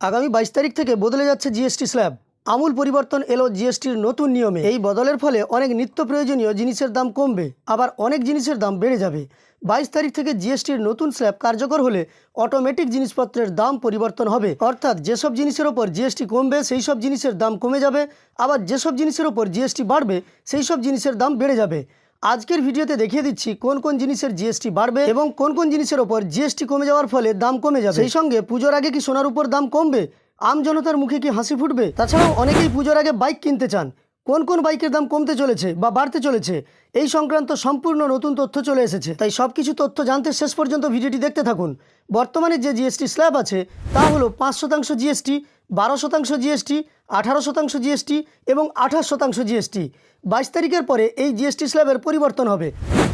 আগামী বাইশ তারিখ থেকে বদলে যাচ্ছে জিএসটি স্ল্যাব। আমূল পরিবর্তন এলো জিএসটির নতুন নিয়মে। এই বদলের ফলে অনেক নিত্য প্রয়োজনীয় জিনিসের দাম কমবে, আবার অনেক জিনিসের দাম বেড়ে যাবে। বাইশ তারিখ থেকে জিএসটির নতুন স্ল্যাব কার্যকর হলে অটোমেটিক জিনিসপত্রের দাম পরিবর্তন হবে। অর্থাৎ যেসব জিনিসের ওপর জিএসটি কমবে, সেই সব জিনিসের দাম কমে যাবে, আবার যেসব জিনিসের ওপর জিএসটি বাড়বে, সেই সব জিনিসের দাম বেড়ে যাবে। আজকের ভিডিওতে দেখিয়ে দিচ্ছি কোন কোন জিনিসের জিএসটি বাড়বে এবং কোন কোন জিনিসের ওপর জিএসটি কমে যাওয়ার ফলে দাম কমে যাবে। সেই সঙ্গে পুজোর আগে কি সোনার উপর দাম কমবে? আম জনতার মুখে কি হাসি ফুটবে? তাছাড়াও অনেকেই পুজোর আগে বাইক কিনতে চান। কোন কোন বাইকের দাম কমতে চলেছে বা বাড়তে চলেছে, এই সংক্রান্ত সম্পূর্ণ নতুন তথ্য চলে এসেছে। তাই সব কিছু তথ্য জানতে শেষ পর্যন্ত ভিডিওটি দেখতে থাকুন। বর্তমানে যে জিএসটি স্ল্যাব আছে, তা হলো পাঁচ শতাংশ জিএসটি, বারো শতাংশ জিএসটি, আঠারো শতাংশ জিএসটি এবং আঠাশ শতাংশ জিএসটি। বাইশ তারিখের পরে এই জিএসটি স্ল্যাবের পরিবর্তন হবে।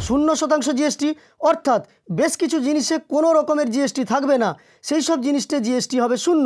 শূন্য শতাংশ জিএসটি, অর্থাৎ বেশ কিছু জিনিসে কোনো রকমের জিএসটি থাকবে না। সেই সব জিনিসটা জিএসটি হবে শূন্য।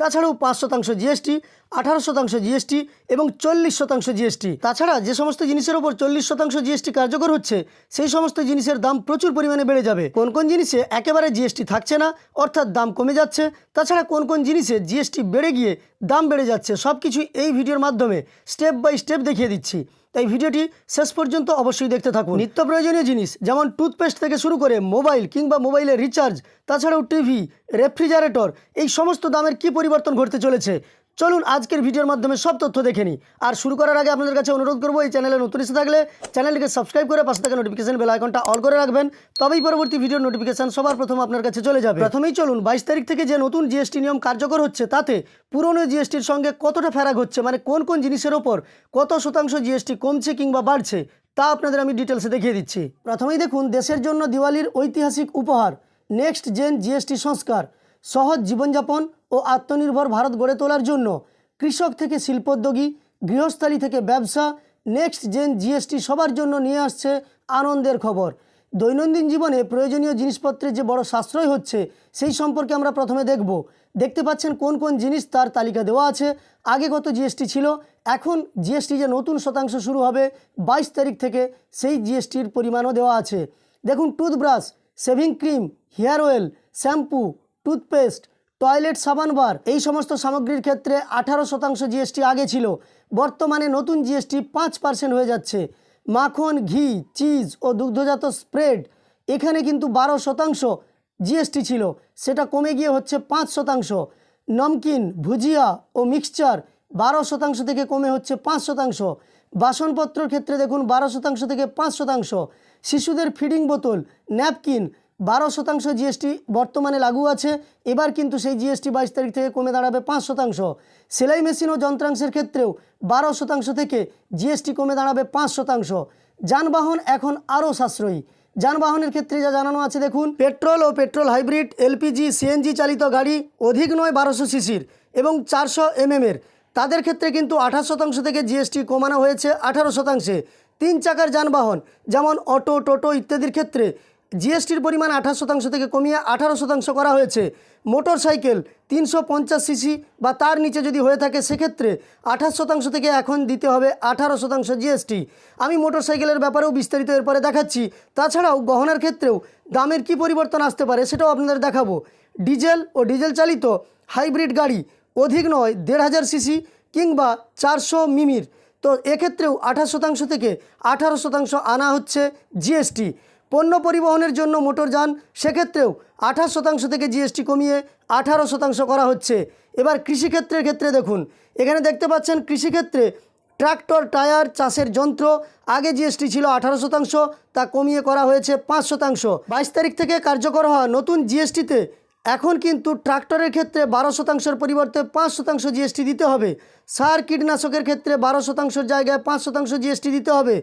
তাছাড়াও পাঁচ শতাংশ জিএসটি আঠারো শতাংশ জিএসটি এবং চল্লিশ শতাংশ জিএসটি তাছাড়া যে সমস্ত জিনিসের ওপর চল্লিশ শতাংশ জিএসটি কার্যকর হচ্ছে, সেই সমস্ত জিনিসের দাম প্রচুর পরিমাণে বেড়ে যাবে। কোন কোন জিনিসে একেবারে জিএসটি থাকছে না, অর্থাৎ দাম কমে যাচ্ছে, তাছাড়া কোন কোন জিনিসে জিএসটি বেড়ে গিয়ে দাম বেড়ে যাচ্ছে সব কিছু এই ভিডিওর মাধ্যমে স্টেপ বাই স্টেপ দেখিয়ে দিচ্ছি। তাই ভিডিওটি শেষ পর্যন্ত অবশ্যই দেখতে থাকুন। নিত্য প্রয়োজনীয় জিনিস, যেমন টুথপেস্ট থেকে শুরু করে মোবাইল কিংবা মোবাইলের রিচার্জ, তাছাড়াও টিভি, রেফ্রিজারেটর, এই সমস্ত দামের কি পরিবর্তন ঘটতে চলেছে? চলুন আজকের ভিডিওর মাধ্যমে সব তথ্য দেখে নিই। আর শুরু করার আগে আপনাদের কাছে অনুরোধ করব, এই চ্যানেলে নতুন এসে থাকলে চ্যানেলটিকে সাবস্ক্রাইব করে পাশে থাকা নোটিফিকেশন বেল আইকনটা অল করে রাখবেন। তবেই পরবর্তী ভিডিওর নোটিফিকেশন সবার প্রথম আপনার কাছে চলে যাবে। প্রথমেই চলুন, বাইশ তারিখ থেকে যে নতুন জিএসটি নিয়ম কার্যকর হচ্ছে, তাতে পুরনো জিএসটির সঙ্গে কতটা ফেরাক হচ্ছে মানে কোন কোন জিনিসের ওপর কত শতাংশ জিএসটি কমছে কিংবা বাড়ছে, তা আপনাদের আমি ডিটেলসে দেখিয়ে দিচ্ছি। প্রথমেই দেখুন, দেশের জন্য দিওয়ালির ঐতিহাসিক উপহার নেক্সট জেন জিএসটি সংস্কার। সহজ জীবনযাপন ও আত্মনির্ভর ভারত গড়ে তোলার জন্য কৃষক থেকে শিল্পোদ্যোগী, গৃহস্থালী থেকে ব্যবসা, নেক্সট জেন জিএসটি সবার জন্য নিয়ে আসছে আনন্দের খবর। দৈনন্দিন জীবনে প্রয়োজনীয় জিনিসপত্রের যে বড় সাশ্রয় হচ্ছে, সেই সম্পর্কে আমরা প্রথমে দেখব। দেখতে পাচ্ছেন কোন কোন জিনিস তার তালিকা দেওয়া আছে। আগে কত জিএসটি ছিল, এখন জিএসটি যে নতুন শতাংশ শুরু হবে বাইশ তারিখ থেকে সেই জিএসটির পরিমাণও দেওয়া আছে। দেখুন toothbrush, shaving cream, hair oil, shampoo toothpaste, toilet সাবান বার, এই সমস্ত সামগ্রীর ক্ষেত্রে আঠারো শতাংশ জিএসটি আগে ছিল। বর্তমানে নতুন জিএসটি পাঁচ পার্সেন্ট হয়ে যাচ্ছে। মাখন, ঘি, চিজ ও দুগ্ধজাত স্প্রেড, এখানে কিন্তু বারো শতাংশ জিএসটি ছিল। সেটা কমে গিয়ে হচ্ছে পাঁচ শতাংশ। নমকিন, ভুজিয়া ও মিক্সচার, বারো শতাংশ থেকে কমে হচ্ছে পাঁচ শতাংশ। বাসনপত্রর ক্ষেত্রে দেখুন, বারো শতাংশ থেকে পাঁচ শতাংশ। শিশুদের ফিডিং বোতল, ন্যাপকিন বারো শতাংশ জিএসটি বর্তমানে লাগু আছে, এবার কিন্তু সেই জিএসটি বাইশ তারিখ থেকে কমে দাঁড়াবে পাঁচ শতাংশ। সেলাই মেশিন ও যন্ত্রাংশের ক্ষেত্রেও বারো শতাংশ থেকে জিএসটি কমে দাঁড়াবে পাঁচ শতাংশ। যানবাহন এখন আরও সাশ্রয়ী। যানবাহনের ক্ষেত্রে যা জানানো আছে দেখুন, পেট্রোল ও পেট্রোল হাইব্রিড, এলপিজি, সিএনজি চালিত গাড়ি অধিক নয় বারোশো সিসির এবং চারশো এমএমের। তাদের ক্ষেত্রে কিন্তু আঠাশ শতাংশ থেকে জিএসটি কমানো হয়েছে আঠারো শতাংশে। তিন চাকার যানবাহন, যেমন অটো, টোটো ইত্যাদির ক্ষেত্রে জিএসটির পরিমাণ আঠাশ শতাংশ থেকে কমিয়ে আঠারো শতাংশ করা হয়েছে। মোটর সাইকেল তিনশো পঞ্চাশ সিসি বা তার নিচে যদি হয়ে থাকে, সেক্ষেত্রে আঠাশ শতাংশ থেকে এখন দিতে হবে আঠারো শতাংশ জিএসটি। আমি মোটর সাইকেলের ব্যাপারেও বিস্তারিত এরপরে দেখাচ্ছি। তাছাড়াও গহনার ক্ষেত্রেও দামের কি পরিবর্তন আসতে পারে সেটাও আপনাদের দেখাবো। ডিজেল ও ডিজেল চালিত হাইব্রিড গাড়ি অধিক নয়, দেড় হাজার সিসি কিংবা চারশো মিমির। তো এক্ষেত্রেও আঠাশ শতাংশ থেকে আঠারো শতাংশ আনা হচ্ছে জিএসটি। পণ্য পরিবহনের জন্য মোটরযান সেক্ষেত্রেও আঠাশ শতাংশ থেকে জিএসটি কমিয়ে আঠারো শতাংশ করা হচ্ছে। এবার কৃষিক্ষেত্রের ক্ষেত্রে দেখুন, এখানে দেখতে পাচ্ছেন কৃষিক্ষেত্রে ট্রাক্টর, টায়ার, চাষের যন্ত্র, আগে জিএসটি ছিল আঠারো শতাংশ, তা কমিয়ে করা হয়েছে পাঁচ শতাংশ। বাইশ তারিখ থেকে কার্যকর হওয়া নতুন জিএসটিতে এখন কিন্তু ট্রাক্টরের ক্ষেত্রে বারো শতাংশের পরিবর্তে পাঁচ শতাংশ জিএসটি দিতে হবে। সার কীটনাশকের ক্ষেত্রে বারো শতাংশের জায়গায় পাঁচ শতাংশ জিএসটি দিতে হবে।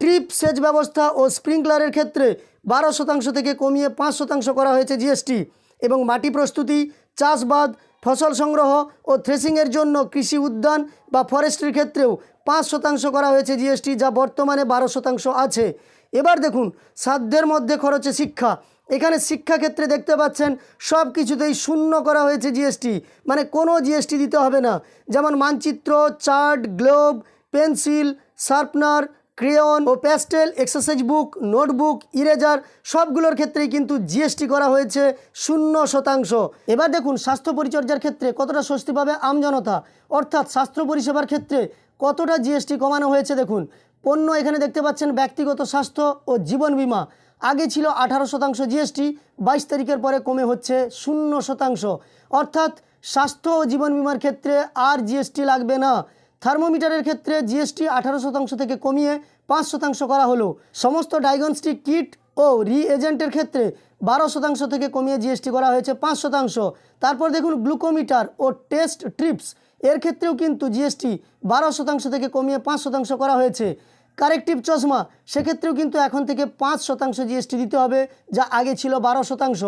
ট্রিপ সেচ ব্যবস্থা ও স্প্রিংকলারের ক্ষেত্রে বারো শতাংশ থেকে কমিয়ে পাঁচ শতাংশ করা হয়েছে জিএসটি এবং মাটি প্রস্তুতি, চাষবাদ, ফসল সংগ্রহ ও থ্রেসিংয়ের জন্য কৃষি উদ্যান বা ফরেস্ট্রির ক্ষেত্রেও পাঁচ শতাংশ করা হয়েছে জিএসটি যা বর্তমানে বারো শতাংশ আছে। এবার দেখুন, সাধ্যের মধ্যে খরচে শিক্ষা। এখানে শিক্ষাক্ষেত্রে দেখতে পাচ্ছেন সব কিছুতেই শূন্য করা হয়েছে জিএসটি। মানে কোনো জিএসটি দিতে হবে না। যেমন মানচিত্র, chart, globe, pencil, sharpener crayon ও pastel exercise book notebook eraser সবগুলোর ক্ষেত্রেই কিন্তু জিএসটি করা হয়েছে শূন্য শতাংশ। এবার দেখুন, স্বাস্থ্য পরিচর্যার ক্ষেত্রে কতটা স্বস্তি পাবে আমজনতা? অর্থাৎ স্বাস্থ্য পরিষেবার ক্ষেত্রে কতটা জিএসটি কমানো হয়েছে দেখুন, পণ্য এখানে দেখতে পাচ্ছেন ব্যক্তিগত স্বাস্থ্য ও জীবন বীমা। আগে ছিল আঠারো শতাংশ জিএসটি, বাইশ তারিখের পরে কমে হচ্ছে শূন্য শতাংশ। অর্থাৎ স্বাস্থ্য ও জীবন বিমার ক্ষেত্রে আর জিএসটি লাগবে না। থার্মোমিটারের ক্ষেত্রে জিএসটি আঠারো শতাংশ থেকে কমিয়ে পাঁচ শতাংশ করা হলো। সমস্ত ডায়াগনস্টিক কিট ও রি এজেন্টের ক্ষেত্রে বারো শতাংশ থেকে কমিয়ে জিএসটি করা হয়েছে পাঁচ শতাংশ। তারপর দেখুন গ্লুকোমিটার ও টেস্ট ট্রিপস। এর ক্ষেত্রেও কিন্তু জিএসটি বারো শতাংশ থেকে কমিয়ে পাঁচ শতাংশ করা হয়েছে। কারেক্টিভ চশমা, সেক্ষেত্রেও কিন্তু এখন থেকে পাঁচ শতাংশ জিএসটি দিতে হবে, যা আগে ছিল বারো শতাংশ।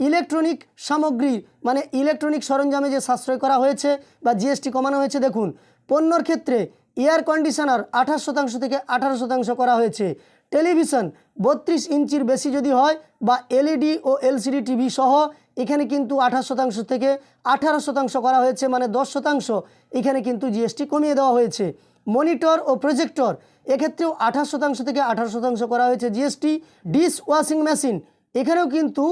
ইলেকট্রনিক সামগ্রী মানে ইলেকট্রনিক সরঞ্জামে যে সাশ্রয় করা হয়েছে বা জিএসটি কমানো হয়েছে, দেখুন পণ্যর ক্ষেত্রে এয়ার কন্ডিশনার আঠাশ শতাংশ থেকে আঠারো শতাংশ করা হয়েছে। টেলিভিশন বত্রিশ ইঞ্চির বেশি যদি হয় বা এলইডি ও এলসিডি টিভি সহ, এখানে কিন্তু আঠাশ শতাংশ থেকে আঠারো শতাংশ করা হয়েছে মানে দশ শতাংশ। এখানে কিন্তু জিএসটি কমিয়ে দেওয়া হয়েছে। মনিটর ও প্রজেক্টর, এক্ষেত্রেও আঠাশ শতাংশ থেকে আঠারো শতাংশ করা হয়েছে জিএসটি ডিশ ওয়াশিং মেশিন, এখানেও কিন্তু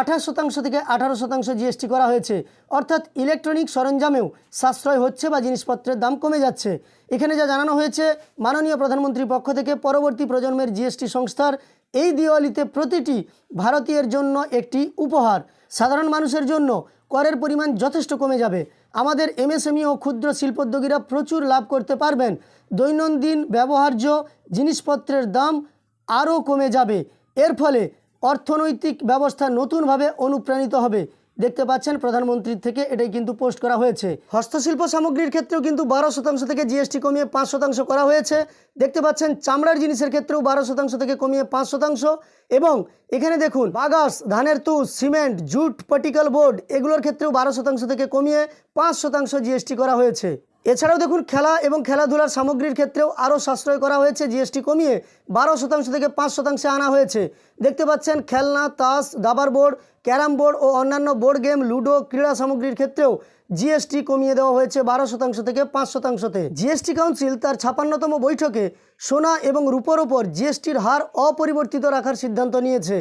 আঠাশ শতাংশ থেকে আঠারো শতাংশ জিএসটি করা হয়েছে। অর্থাৎ ইলেকট্রনিক সরঞ্জামেও সাশ্রয় হচ্ছে বা জিনিসপত্রের দাম কমে যাচ্ছে। এখানে যা জানানো হয়েছে, মাননীয় প্রধানমন্ত্রীর পক্ষ থেকে পরবর্তী প্রজন্মের জিএসটি সংস্থার এই দিওয়ালিতে প্রতিটি ভারতীয়ের জন্য একটি উপহার। সাধারণ মানুষের জন্য করের পরিমাণ যথেষ্ট কমে যাবে। আমাদের এমএসএমই ও ক্ষুদ্র শিল্পোদ্যোগীরা প্রচুর লাভ করতে পারবেন। দৈনন্দিন ব্যবহার্য জিনিসপত্রের দাম আরও কমে যাবে। এর ফলে অর্থনৈতিক ব্যবস্থা নতুনভাবে অনুপ্রাণিত হবে। দেখতে পাচ্ছেন প্রধানমন্ত্রীর থেকে এটাই কিন্তু পোস্ট করা হয়েছে। হস্তশিল্প সামগ্রীর ক্ষেত্রেও কিন্তু বারো শতাংশ থেকে জিএসটি কমিয়ে পাঁচ শতাংশ করা হয়েছে। দেখতে পাচ্ছেন চামড়ার জিনিসের ক্ষেত্রেও বারো শতাংশ থেকে কমিয়ে পাঁচ শতাংশ। এবং এখানে দেখুন, বাগাস, ধানের তুষ, সিমেন্ট, জুট পার্টিকেল বোর্ড, এগুলোর ক্ষেত্রেও বারো শতাংশ থেকে কমিয়ে পাঁচ শতাংশ জিএসটি করা হয়েছে। এছাড়াও দেখুন, খেলা এবং খেলাধুলার সামগ্রীর ক্ষেত্রেও আরও সাশ্রয় করা হয়েছে। জিএসটি কমিয়ে বারো শতাংশ থেকে পাঁচ শতাংশে আনা হয়েছে। দেখতে পাচ্ছেন, খেলনা, তাস, দাবার বোর্ড, ক্যারাম বোর্ড ও অন্যান্য বোর্ড গেম, লুডো, ক্রীড়া সামগ্রীর ক্ষেত্রেও জিএসটি কমিয়ে দেওয়া হয়েছে বারো শতাংশ থেকে পাঁচ শতাংশতে। জিএসটি কাউন্সিল তার ছাপান্নতম বৈঠকে সোনা এবং রূপোর ওপর জিএসটির হার অপরিবর্তিত রাখার সিদ্ধান্ত নিয়েছে।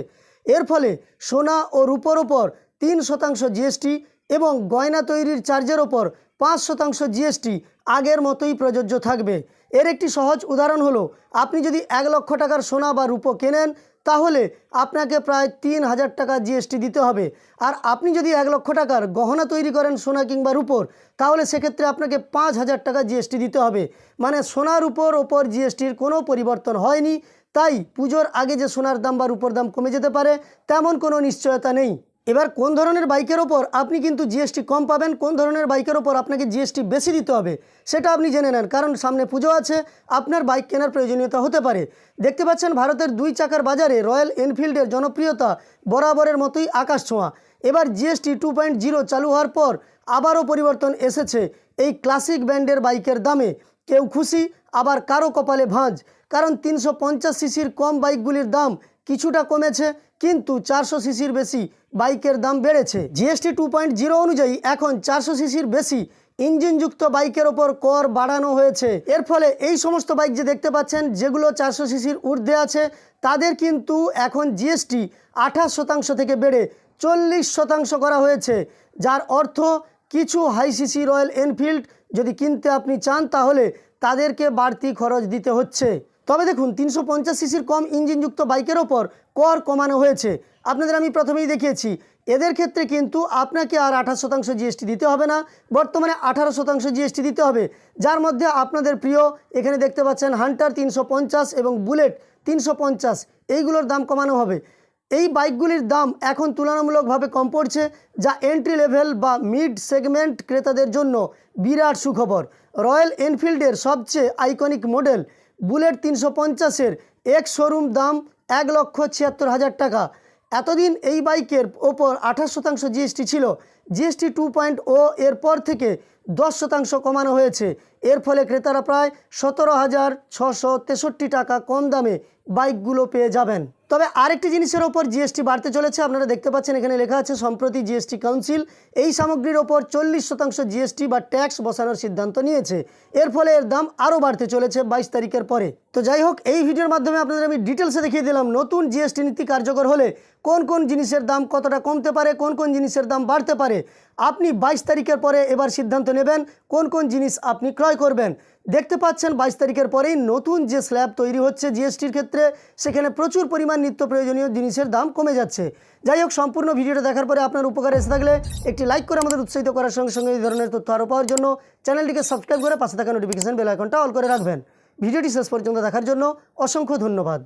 এর ফলে সোনা ও রূপোর ওপর তিন শতাংশ জিএসটি এবং গয়না তৈরির চার্জের ওপর পাঁচ শতাংশ জিএসটি আগের মতোই প্রযোজ্য থাকবে। এর একটি সহজ উদাহরণ হলো, আপনি যদি এক লক্ষ টাকার সোনা বা রূপো কেনেন, তাহলে আপনাকে প্রায় তিন হাজার টাকা জিএসটি দিতে হবে। আর আপনি যদি এক লক্ষ টাকার গহনা তৈরি করেন সোনা কিংবা রূপোর, তাহলে সেক্ষেত্রে আপনাকে পাঁচ হাজার টাকা জিএসটি দিতে হবে। মানে সোনার উপর ওপর জিএসটির কোনো পরিবর্তন হয়নি, তাই পুজোর আগে যে সোনার দাম বা রূপোর দাম কমে যেতে পারে, তেমন কোনো নিশ্চয়তা নেই। এবার কোন ধরনের বাইকের ওপর আপনি কিন্তু জিএসটি কম পাবেন, কোন ধরনের বাইকের ওপর আপনাকে জিএসটি বেশি দিতে হবে, সেটা আপনি জেনে নেন। কারণ সামনে পুজো আছে, আপনার বাইক কেনার প্রয়োজনীয়তা হতে পারে। দেখতে পাচ্ছেন ভারতের দুই চাকার বাজারে রয়্যাল এনফিল্ডের জনপ্রিয়তা বরাবরের মতোই আকাশ ছোঁয়া। এবার জিএসটি টু পয়েন্ট জিরো চালু হওয়ার পর আবারও পরিবর্তন এসেছে এই ক্লাসিক ব্র্যান্ডের বাইকের দামে। কেউ খুশি, আবার কারও কপালে ভাঁজ। কারণ তিনশো পঞ্চাশ সিসির কম বাইকগুলির দাম কিছুটা কমেছে কিন্তু চারশো সিসির বেশি বাইকের দাম বেড়েছে। জিএসটি টু পয়েন্ট জিরো অনুযায়ী এখন চারশো সিসির বেশি ইঞ্জিনযুক্ত বাইকের ওপর কর বাড়ানো হয়েছে। এর ফলে এই সমস্ত বাইক যে দেখতে পাচ্ছেন, যেগুলো চারশো সিসির ঊর্ধ্বে আছে, তাদের কিন্তু এখন জিএসটি আঠাশ শতাংশ থেকে বেড়ে চল্লিশ শতাংশ করা হয়েছে। যার অর্থ কিছু হাই সিসি রয়্যাল এনফিল্ড যদি কিনতে আপনি চান, তাহলে তাদেরকে বাড়তি খরচ দিতে হচ্ছে। তবে দেখুন, তিনশো পঞ্চাশ সিসির কম ইঞ্জিনযুক্ত বাইকের ওপর কর কমানো হয়েছে। আপনাদের আমি প্রথমেই দেখিয়েছি, এদের ক্ষেত্রে কিন্তু আপনাকে আর আঠাশ শতাংশ জিএসটি দিতে হবে না। বর্তমানে আঠারো শতাংশ জিএসটি দিতে হবে, যার মধ্যে আপনাদের প্রিয় এখানে দেখতে পাচ্ছেন হান্টার তিনশো পঞ্চাশ এবং বুলেট তিনশো পঞ্চাশ, এইগুলোর দাম কমানো হবে। এই বাইকগুলির দাম এখন তুলনামূলকভাবে কম পড়ছে, যা এন্ট্রি লেভেল বা মিড সেগমেন্ট ক্রেতাদের জন্য বিরাট সুখবর। রয়্যাল এনফিল্ডের সবচেয়ে আইকনিক মডেল বুলেট তিনশো পঞ্চাশের এক শোরুম দাম এক লক্ষ ছিয়াত্তর হাজার টাকা। এতদিন এই বাইকের ওপর আঠাশ শতাংশ জিএসটি ছিল। জিএসটি টু পয়েন্ট ও এর পর থেকে দশ শতাংশ কমানো হয়েছে। এর ফলে ক্রেতারা প্রায় সতেরো হাজার ছশো তেষট্টি টাকা কম দামে বাইকগুলো পেয়ে যাবেন। তবে আরেকটি জিনিসের ওপর জিএসটি বাড়তে চলেছে, আপনারা দেখতে পাচ্ছেন এখানে লেখা আছে, সম্প্রতি জিএসটি কাউন্সিল এই সামগ্রীর ওপর চল্লিশ শতাংশ জিএসটি বা ট্যাক্স বসানোর সিদ্ধান্ত নিয়েছে। এর ফলে এর দাম আরও বাড়তে চলেছে বাইশ তারিখের পরে। তো যাই হোক, এই ভিডিওর মাধ্যমে আপনাদের আমি ডিটেলসে দেখিয়ে দিলাম, নতুন জিএসটি নীতি কার্যকর হলে কোন কোন জিনিসের দাম কতটা কমতে পারে, কোন কোন জিনিসের দাম বাড়তে পারে। আপনি বাইশ তারিখের পরে এবার সিদ্ধান্ত নেবেন কোন কোন জিনিস আপনি ক্রয় করবেন। দেখতে পাচ্ছেন বাইশ তারিখের পরেই নতুন যে স্ল্যাব তৈরি হচ্ছে জিএসটির ক্ষেত্রে, সেখানে প্রচুর পরিমাণ নিত্য প্রয়োজনীয় জিনিসের দাম কমে যাচ্ছে। যাই হোক, সম্পূর্ণ ভিডিওটা দেখার পরে আপনার উপকার এসে থাকলে একটি লাইক করে আমাদের উৎসাহিত করার সঙ্গে সঙ্গে এই ধরনের তথ্য আরও পাওয়ার জন্য চ্যানেলটিকে সাবস্ক্রাইব করে পাশে থাকা নোটিফিকেশন বেল আইকনটা অল করে রাখবেন। ভিডিওটি শেষ পর্যন্ত দেখার জন্য অসংখ্য ধন্যবাদ।